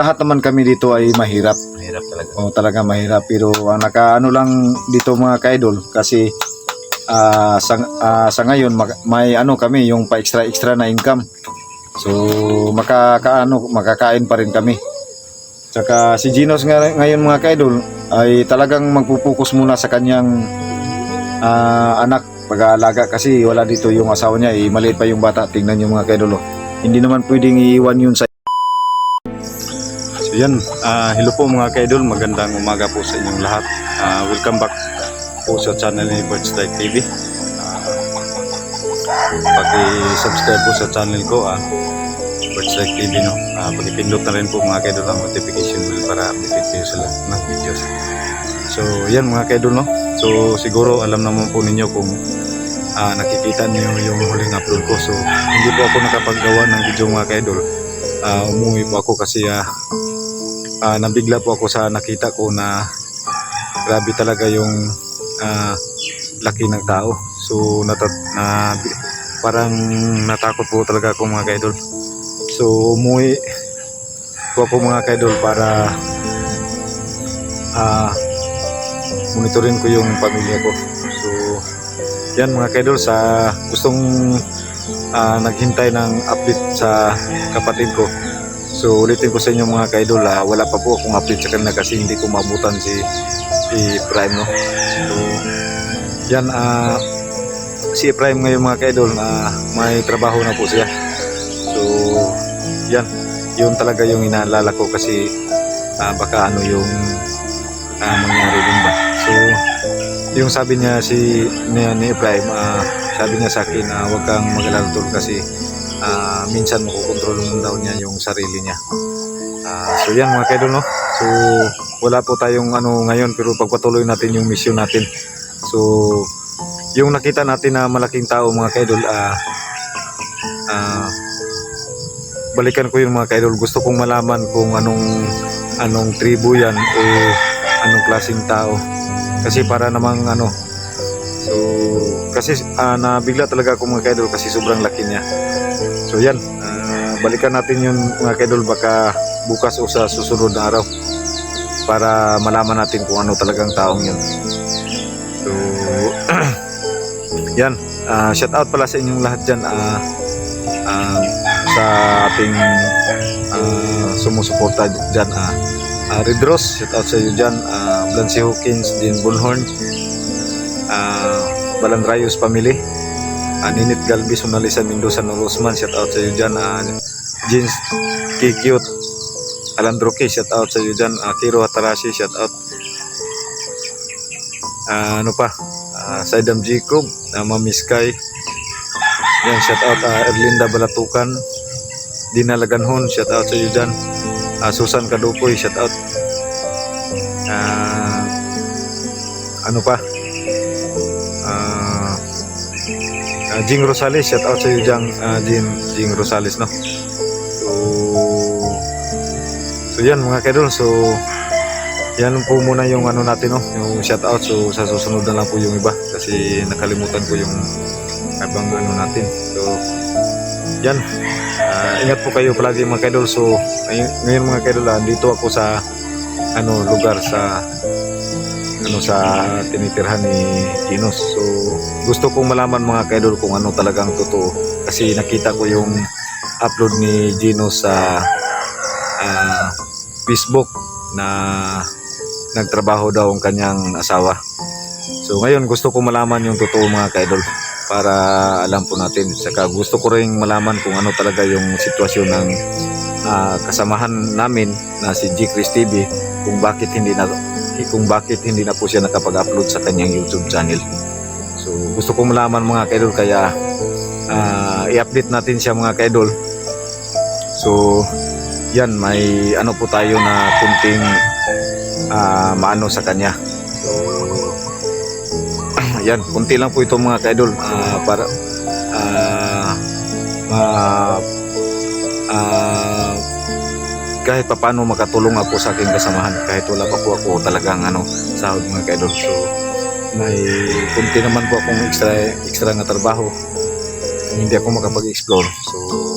lahat naman kami dito ay mahirap. Mahirap talaga. O talaga mahirap pero ang nakaano lang dito mga kaidol kasi ah, sa, ah, sa ngayon may ano kami yung pa extra extra na income. So makakaano makakain pa rin kami. Tsaka si Ginos nga, ngayon mga kaidol ay talagang magpupukus muna sa kanyang ah, anak pag-aalaga kasi wala dito yung asawa niya eh, maliit pa yung bata tingnan niyo mga kaidol oh. hindi naman pwedeng iiwan yun sa So yan, ah, hello po mga kaidol, magandang umaga po sa inyong lahat. Ah, welcome back po sa channel ni Birds Like TV. Ah, paki-subscribe po sa channel ko, ah, Birds Like TV, no? Ah, pag-ipindot na rin po mga kaidol ang notification bell para update kayo sa lahat ng videos. So yan mga kaidol, no? So siguro alam naman po ninyo kung ah, nakikita niyo yung huling upload ko. So hindi po ako nakapaggawa ng video mga kaidol. Ah, umuwi po ako kasi ah, ah, nabigla po ako sa nakita ko na grabe talaga yung ah, laki ng tao. So natat na parang natakot po talaga ako mga kaidol. So umuwi po ako mga kaidol para ah monitorin ko yung pamilya ko. So yan mga kaidol sa gustong ah, naghintay ng update sa kapatid ko So ulitin ko sa inyo mga kaidol, ah, wala pa po akong update sa kanila kasi hindi ko mabutan si, si Prime no. So yan ah si Prime ngayon mga kaidol ah, may trabaho na po siya. So yan, yun talaga yung inaalala ko kasi ah, baka ano yung ah, mangyari din ba. So yung sabi niya si ni, ni Prime, ah, sabi niya sa akin, ah, wag kang tol kasi ah, minsan makukontrol mo daw niya yung sarili niya. Ah, so yan mga kaidol no. So wala po tayong ano ngayon pero pagpatuloy natin yung mission natin. So yung nakita natin na malaking tao mga kaidol ah ah, balikan ko yung mga kaidol. Gusto kong malaman kung anong anong tribu yan o anong klaseng tao. Kasi para namang ano So, kasi ah, nabigla talaga ako mga kaidol kasi sobrang laki niya. So yan, ah, balikan natin yun mga kaidol baka bukas o sa susunod na araw para malaman natin kung ano talagang taong yun. So, yan, ah, shout out pala sa inyong lahat dyan ah, ah, sa ating ah, sumusuporta dyan. Ah, ah, Red Rose, shout out sa iyo dyan. Ah, Blancy Hawkins, Dean Bullhorn, ah, Balan Rayos Family, ah, Ninit Galbi, Sonalisa Mendoza, Norosman, shout out sa iyo. Ah, Jeans Kikyut, Alan Droke, shout out sa iyo dyan. Hatarashi, shout out. Ah, ano pa? Saidam Jacob, Mami Sky, yan, shout out Erlinda Balatukan, Dina Laganhon, shout out sa iyo dyan. Ah, Susan Kadukoy, shout out. Ah, ano pa? Ah, Jing Rosales, shout out sa iyo dyan, ah, Jing, Jing Rosales, no? So, so yan mga kaidol, so yan po muna yung ano natin, no? Yung shout out, so sa susunod na lang po yung iba kasi nakalimutan ko yung ibang ano natin. So, yan. Ah, ingat po kayo palagi mga kaidol. So, ngayon, mga kaidol, dito ako sa ano lugar sa ano sa tinitirhan ni Ginos. So, gusto kong malaman mga kaidol kung ano talagang totoo kasi nakita ko yung upload ni Ginos sa ah, Facebook na nagtrabaho daw ang kanyang asawa. So ngayon gusto ko malaman yung totoo mga kaidol para alam po natin. Saka gusto ko rin malaman kung ano talaga yung sitwasyon ng ah, kasamahan namin na si G. Chris TV kung bakit hindi na kung bakit hindi na po siya nakapag-upload sa kanyang YouTube channel. So gusto ko malaman mga kaidol kaya ah, i-update natin siya mga kaidol. So yan may ano po tayo na kunting ah, maano sa kanya. So yan, kunti lang po ito mga kaidol ah, para ah, ma- ah, kahit papaano makatulong ako sa aking kasamahan kahit wala pa po ako talagang ano sahod mga kaidol so may kunti naman po akong extra extra na trabaho hindi ako makapag-explore so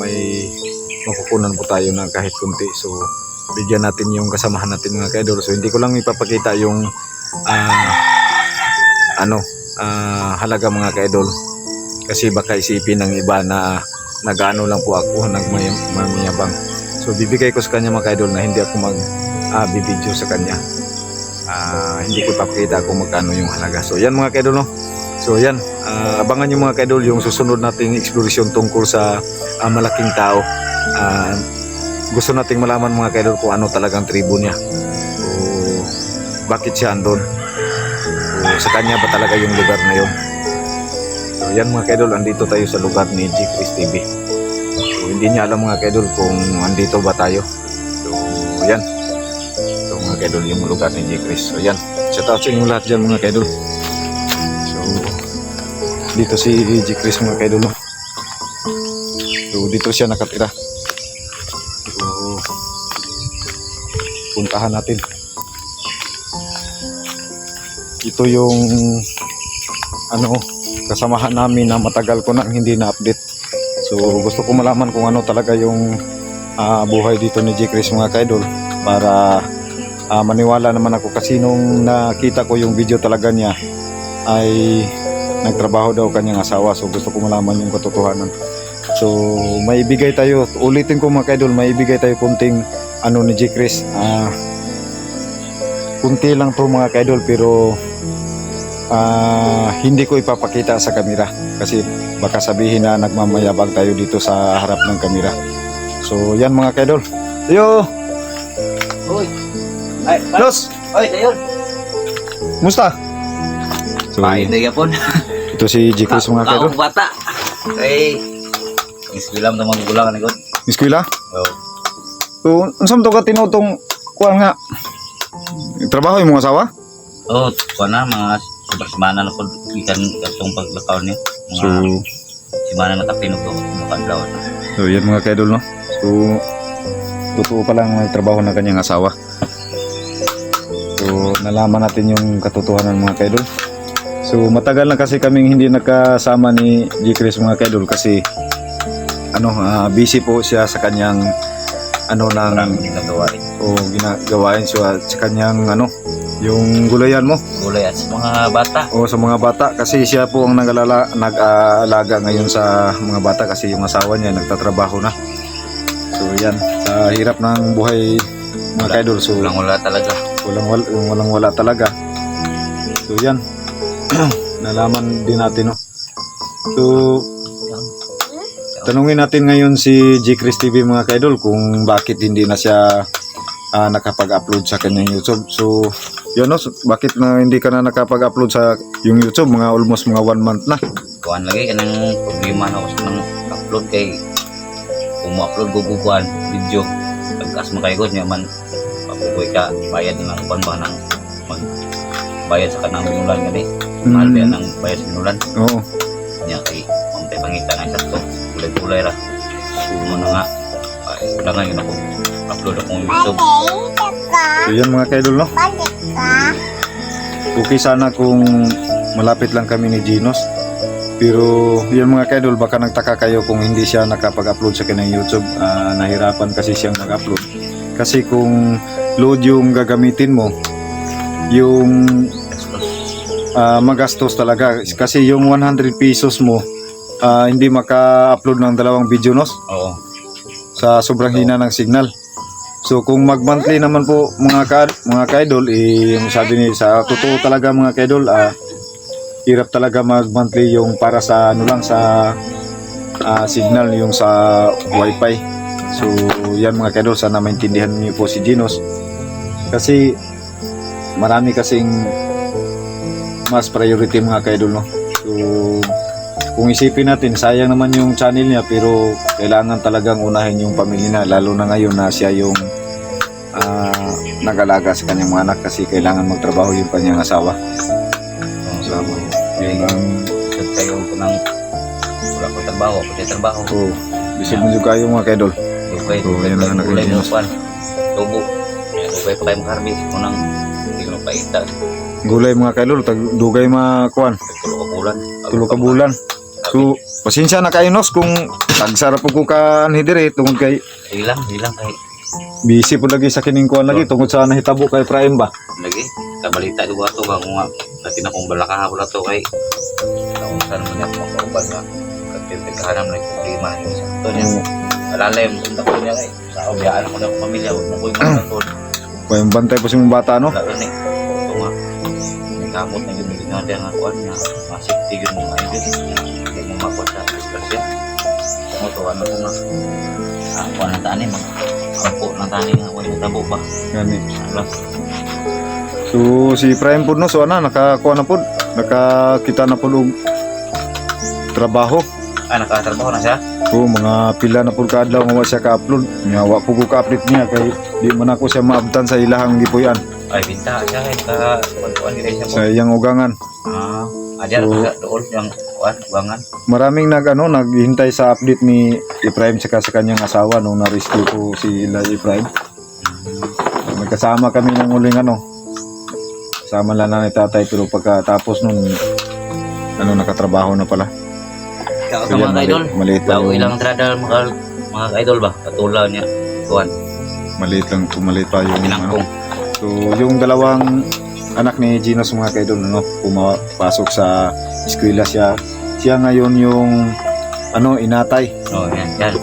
may makukunan po tayo ng kahit kunti so bigyan natin yung kasamahan natin mga kaidol. So hindi ko lang ipapakita yung ah, ano ah, halaga mga kaidol kasi baka isipin ng iba na nagano lang po ako nagmayabang. So bibigay ko sa kanya mga kaidol na hindi ako mag ah, bibidyo sa kanya. Ah, hindi ko ipapakita kung magkano yung halaga. So yan mga kaidol no. So yan, ah, abangan nyo mga kaidol yung susunod nating exploration tungkol sa ah, malaking tao. Ah, gusto nating malaman mga kaidol kung ano talagang tribo niya. O bakit siya andon. O sa kanya ba talaga yung lugar na yun. So yan mga kaidol, andito tayo sa lugar ni G. Chris TV. So hindi niya alam mga kaidol kung andito ba tayo. So yan. Kaidol yung lugar ni G. Chris. So yan. Shout out sa inyo lahat dyan mga kaidol. So dito si G. Chris mga kaidol. no? So dito siya nakatira. So puntahan natin. Ito yung ano kasamahan namin na matagal ko nang hindi na-update. So gusto ko malaman kung ano talaga yung ah, buhay dito ni G. Chris mga kaidol para ah, maniwala naman ako kasi nung nakita ko yung video talaga niya ay nagtrabaho daw kanyang asawa so gusto ko malaman yung katotohanan. So may ibigay tayo, ulitin ko mga kaidol, may ibigay tayo kunting ano ni G. Chris. Ah, kunti lang to mga kaidol pero ah, hindi ko ipapakita sa kamera kasi baka sabihin na nagmamayabang tayo dito sa harap ng kamera. So yan mga kaidol. Yo. Ay, Los, oy, dayon. musta? So, Pain na yapon. ito si G. Chris mga kaidol. Kaong bata. Ay. Isbilam na mga gulang ni god. Eskwela? Oh. So, unsam to ka tinutong kuan nga? Trabaho yung mga asawa? Oh, kuha na mga super semana na pod ikan katong paglakaw niya. Mga So, semana na tapino ko mga daw. so yan mga kaidol no. So, totoo pa lang may trabaho ng kanyang asawa. So, nalaman natin yung katotohanan mga kaidol. So, matagal na kasi kaming hindi nakasama ni G. Chris mga kaidol kasi ano, ah, busy po siya sa kanyang ano Parang nang ginagawa rin. o ginagawain siya sa kanyang ano, yung gulayan mo. Gulay at sa mga bata. o sa mga bata kasi siya po ang nag-alala, nag-aalaga ngayon sa mga bata kasi yung asawa niya nagtatrabaho na. So yan, sa hirap ng buhay mga kaidol. So Walang wala talaga. Walang wala, walang wala talaga. So yan, nalaman din natin no. So tanungin natin ngayon si G. Chris TV mga kaidol kung bakit hindi na siya ah, nakapag-upload sa kanyang YouTube. So yun no, so, bakit na hindi ka na nakapag-upload sa yung YouTube mga almost mga one month na. Kuhan lagi kanang problema na ako sa nang upload kay kung mo-upload ko kukuhan video pagkas makaigod niya man papukoy ka bayad na lang kuhan ba nang mag bayad sa kanang minulan gani mahal ba ng bayad sa minulan Oo. niya kay mamatay pangita na isa to kulay-kulay ra mo na nga ay kailangan yun ako upload akong YouTube So yan mga kaidol no. Okay sana kung malapit lang kami ni Ginos. Pero yun mga kaidol baka nagtaka kayo kung hindi siya nakapag-upload sa kanyang YouTube. Ah, nahirapan kasi siyang nag-upload. Kasi kung load yung gagamitin mo, yung ah, magastos talaga. Kasi yung 100 pesos mo, ah, hindi maka-upload ng dalawang video nos oo sa sobrang hina ng signal. So kung mag-monthly naman po mga ka, mga kaidol, eh, yung sabi ni sa totoo talaga mga kaidol, ah, hirap talaga mag-monthly yung para sa ano lang sa ah, signal yung sa wifi. So yan mga kaidol, sana maintindihan niyo po si Ginos. Kasi marami kasing mas priority mga kaidol no. So kung isipin natin, sayang naman yung channel niya pero kailangan talagang unahin yung pamilya na lalo na ngayon na siya yung ah, nag-alaga sa kanyang mga anak kasi kailangan magtrabaho yung kanyang asawa. oo So, yun ang kayo ko nang wala ko trabaho sa trabaho oh, bisig mo yung mga kaidol. Dugay, So, dugay, yan ang anak dugay ni mo Dinos. pan. Tubo. Dugay pa kayo makarbis mo nang hindi mo paita. Gulay mga kaidol, tag dugay makuan, Tulo ka bulan. tulo ka bulan. So, pasensya na kayo nos kung tagsara po ko ka ni dire tungod kay Ilang, ilang kay Busy po lagi sa kining kuan lagi tungod sa nahitabo kay Efraim ba. lagi kabalita ko ato ba kung natin akong balakaha ko na to kay kung saan man ako makauban nga katipikahanam na yung problema yung isa to niya mo kung ko niya kay sa obiyaan ko na akong pamilya. Huwag mo ko yung tol. Kaya yung bantay po sa mga bata no. wala rin eh ito nga may kamot na yun ginawa nga kuwan nga masipti yun mga idol hindi mo makuha sa diskusyon kung ito ano ko nga ah, kuwan ng tani mga kampo ng tani nga kuwan yung tabo ba? Gani. ano? So si Efraim po no? So ana nakakuha na po. Nakakita na po trabaho. Ah nakatrabaho na siya So mga pila na po kadlaw nga wa siya ka-upload. Nga wa po ko ka-update niya kay di man ako siya maabtan sa ilahang gipuyan ay binta siya kay ka kuwan nila siya po sa iyang ugangan. Ah, adyan So- sa doon yung kuan, bangan. Maraming nag ano naghihintay sa update ni Efraim saka sa kanyang asawa nung na-rescue ko si Ila Efraim. Magkasama kami ng uling ano. Kasama lang na ni tatay pero pagkatapos nun ano nakatrabaho na pala. Ikaw yan, mga idol. mali- maliit lang, Daw yung- ilang entrada mga mga idol ba? Katulaw niya. Kuan, maliit lang maliit pa yung ano. So yung dalawang anak ni Gino sa mga kaidol ano pumapasok sa eskwela siya. Siya ngayon yung ano inatay. Oh, yan, yan.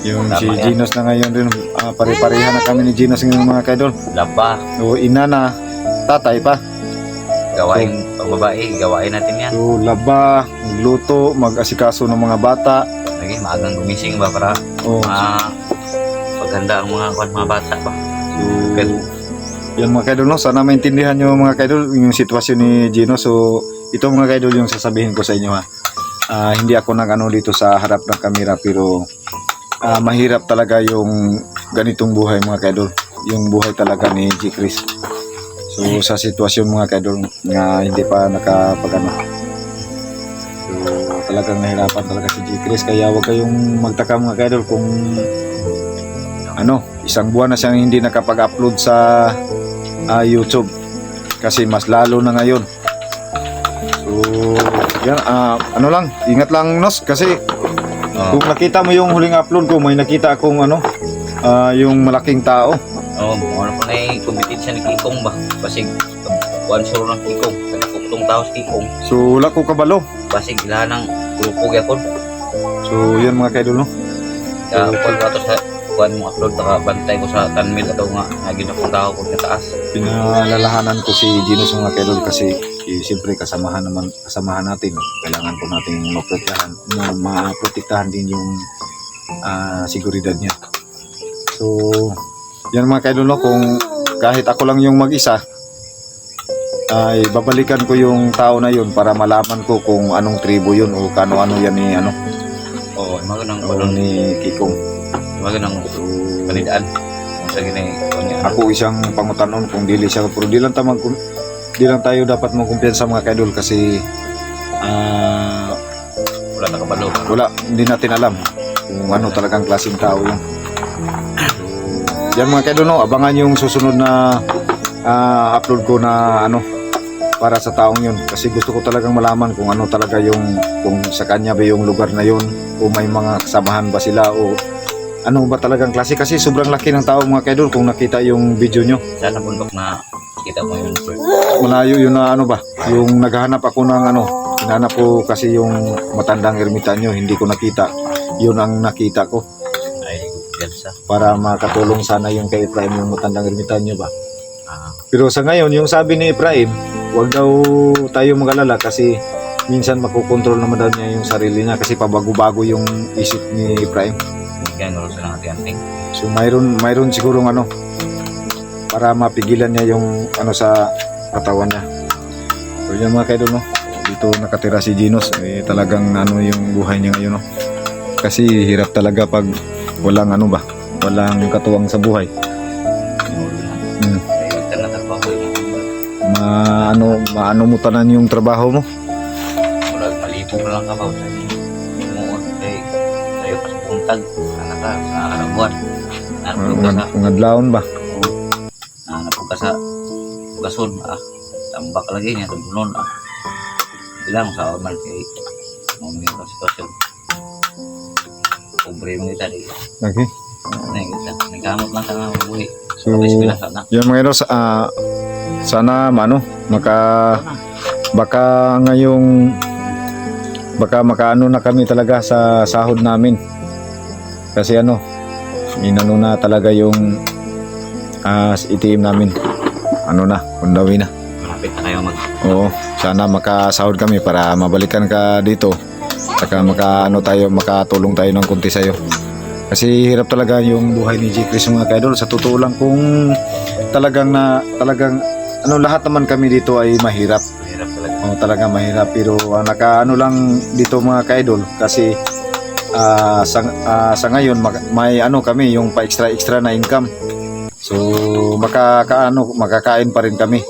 Yung Tama si yan. Ginos na ngayon rin ah, pare-pareha na kami ni Ginos ng mga kaidol. Laba, So ina na tatay pa. Gawain pambabae, gawain natin yan. So laba, magluto, mag-asikaso ng mga bata. Lagi maagang gumising ba para Oh, ma paganda ang mga kuan mga bata ba. so, Good. yan mga kaidol no, sana maintindihan nyo mga kaidol yung sitwasyon ni Gino. So ito mga kaidol yung sasabihin ko sa inyo ha. Ah, hindi ako nag ano dito sa harap ng kamera pero ah, mahirap talaga yung ganitong buhay mga kaidol. Yung buhay talaga ni G. Chris. So sa sitwasyon mga kaidol nga hindi pa nakapagano. So talagang nahirapan talaga si G. Chris kaya wag kayong magtaka mga kaidol kung ano, isang buwan na siyang hindi nakapag-upload sa ah, YouTube kasi mas lalo na ngayon. So, yan, ah, ano lang, ingat lang Nos kasi Oh, kung nakita mo yung huling upload ko, may nakita akong ano, ah, yung malaking tao. Oh, ano po na yung competition ni Kikong ba? Basig kuan sure ng Kikong. Nagkuktong tao si Kikong. So, wala ko kabalo. Basig ilahan ng grupo gyapon. So, yan mga kaidol, no? Kaya kuan ko ato sa kuan mo upload naka bantay ko sa tanmil ato nga naging akong tao ko taas. Pinalalahanan ko si Gino sa mga kaidol kasi eh, siyempre kasamahan naman, kasamahan natin. Kailangan po natin maprotektahan, ma- maprotektahan din yung ah, seguridad niya. So, yan mga kaidol, no? Kung kahit ako lang yung mag-isa, ay babalikan ko yung tao na yun para malaman ko kung anong tribo yun o kano-ano yan ni ano Oo, mga ganang o balon, ni Kikong. mga ganang So, kanidaan. Kung sa gini, ako isang pangutanon kung dili siya pero di lang ta mag di lang tayo dapat magkumpiyansa mga kaidol kasi ah wala na kabalo. wala hindi natin alam kung ano talagang klaseng tao yun yan mga kaidol no? Abangan yung susunod na ah, upload ko na ano para sa taong yun. Kasi gusto ko talagang malaman kung ano talaga yung kung sa kanya ba yung lugar na yun o may mga kasamahan ba sila o ano ba talagang klase. Kasi sobrang laki ng tao mga kaidol kung nakita yung video nyo. Sana bundok na kita mo yun. malayo yun na ano ba yung naghahanap ako ng ano hinanap ko kasi yung matandang ermitanyo hindi ko nakita. Yun ang nakita ko Sa. para makatulong sana yung kay Efraim yung matandang ermitanyo ba Ah, pero sa ngayon yung sabi ni Efraim wag daw tayo magalala kasi minsan makukontrol naman daw niya yung sarili niya kasi pabago-bago yung isip ni hindi kaya nalo sa ng ating So mayroon mayroon sigurong ano para mapigilan niya yung ano sa katawan niya. So yan mga kaidol no. Dito nakatira si Ginos eh, talagang ano yung buhay niya ngayon no. Kasi hirap talaga pag walang ano ba, walang katuwang sa buhay. Hmm. Maano maano mo tanan yung trabaho mo. Wala, malipo na lang ka ba? Sa Muon, kay tayo pas puntag. Anak ka, sa arabuan. Narapog ka sa, Mga adlaon ba? narapog ka sa gason. Ah, tambak lagi niya, tumunon. Ah, bilang sa orman kay mga mga sitwasyon. Pobre mo kita di. Okay. Ano yung kita? Ikamot lang sana buhi. So, yun mga idol, sa- ah, sana mano, maka, baka ngayong, baka makaano na kami talaga sa sahod namin. Kasi ano, inano na talaga yung ah, itim namin. Ano na, undawi na. Malapit na kayo mag... Oo, sana makasahod kami para mabalikan ka dito. Saka maka ano tayo, makatulong tayo ng kunti sa'yo. Kasi hirap talaga yung buhay ni G. Chris mga kaidol. Sa totoo lang kung talagang na talagang ano lahat naman kami dito ay mahirap. Mahirap talaga. Oo, talaga mahirap pero ah, naka ano lang dito mga kaidol kasi ah, sa, ah, sa ngayon mag- may ano kami yung pa extra extra na income. So makakaano makakain pa rin kami.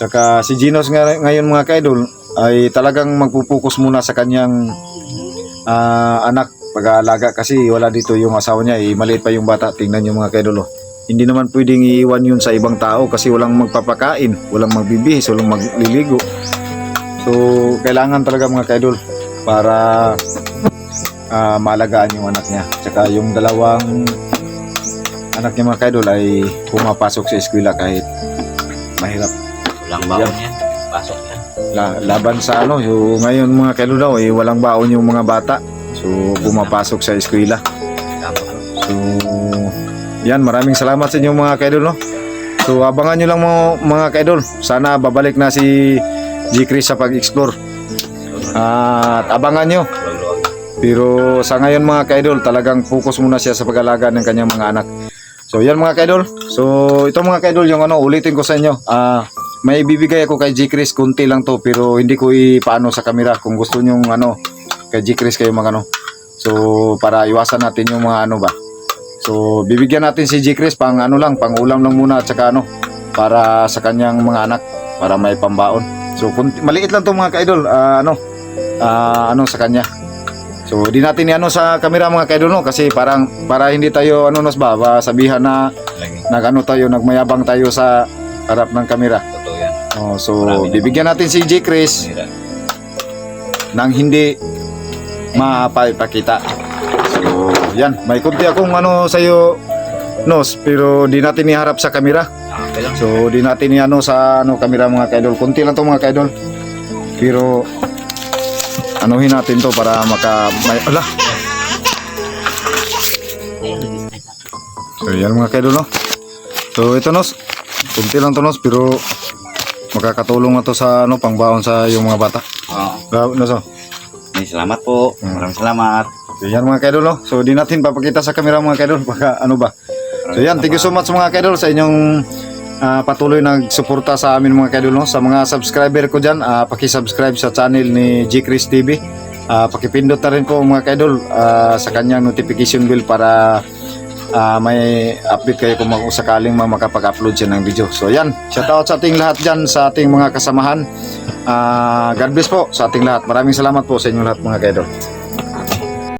Tsaka si Ginos nga, ngayon mga kaidol ay talagang magpupukus muna sa kanyang ah, anak pag-aalaga kasi wala dito yung asawa niya eh, maliit pa yung bata tingnan yung mga kaidol oh. hindi naman pwedeng iiwan yun sa ibang tao kasi walang magpapakain walang magbibihis walang magliligo so kailangan talaga mga kaidol para ah, maalagaan yung anak niya tsaka yung dalawang anak niya mga kaidol ay pumapasok sa eskwela kahit mahirap Walang baon yan. Pasok. La, laban sa ano yung ngayon mga kaidol daw eh, walang baon yung mga bata so pumapasok sa eskwela. So, yan, maraming salamat sa inyo mga kaidol? So, abangan nyo lang mo, mga kaidol. Sana babalik na si G. Chris sa pag-explore. At abangan nyo. Pero sa ngayon mga kaidol, talagang focus muna siya sa pag-alaga ng kanyang mga anak. So, yan mga kaidol. So, ito mga kaidol, yung ano, ulitin ko sa inyo. Ah, may bibigay ako kay G. Chris, kunti lang to, pero hindi ko ipaano sa camera. Kung gusto nyo ano, kay G. Chris kayo mag ano. So, para iwasan natin yung mga ano ba. So, bibigyan natin si G. Chris pang ano lang, pang ulam lang muna at saka ano, para sa kanyang mga anak, para may pambaon. So, kunti, maliit lang to mga kaidol, ah, ano, ah, ano sa kanya. So, di natin ano sa camera mga kaidol no kasi parang para hindi tayo ano nos ba, sabihan na nagano tayo, nagmayabang tayo sa harap ng camera. Totoo yan. Oh, so Marami bibigyan natin si G. Chris Mahirap. nang hindi mapapakita. So, yan, may kunti akong ano sa iyo nos pero di natin iharap sa camera. Ah, Okay lang. So, di natin iano sa ano camera mga kaidol. Kunti lang to mga kaidol. Pero anuhin natin to para maka may ala. So, yan mga kaidol no. So, ito nos. Kunti lang to nos pero makakatulong na to sa ano pangbaon sa yung mga bata. Oo. Grabe no so. Ay, salamat po. Hmm. Maraming salamat. So, yan mga kaidol no. So, di natin papakita sa camera mga kaidol baka ano ba. So yan, thank you so much mga kaidol sa inyong ah, patuloy nagsuporta sa amin mga kaidol no. Sa mga subscriber ko diyan, paki-subscribe sa channel ni G Chris TV. Ah, pakipindot na rin po mga kaidol ah, sa kanyang notification bell para ah, may update kayo kung sakaling makapag-upload siya ng video. So yan, shout out sa ating lahat diyan sa ating mga kasamahan. Ah, God bless po sa ating lahat. Maraming salamat po sa inyong lahat mga kaidol.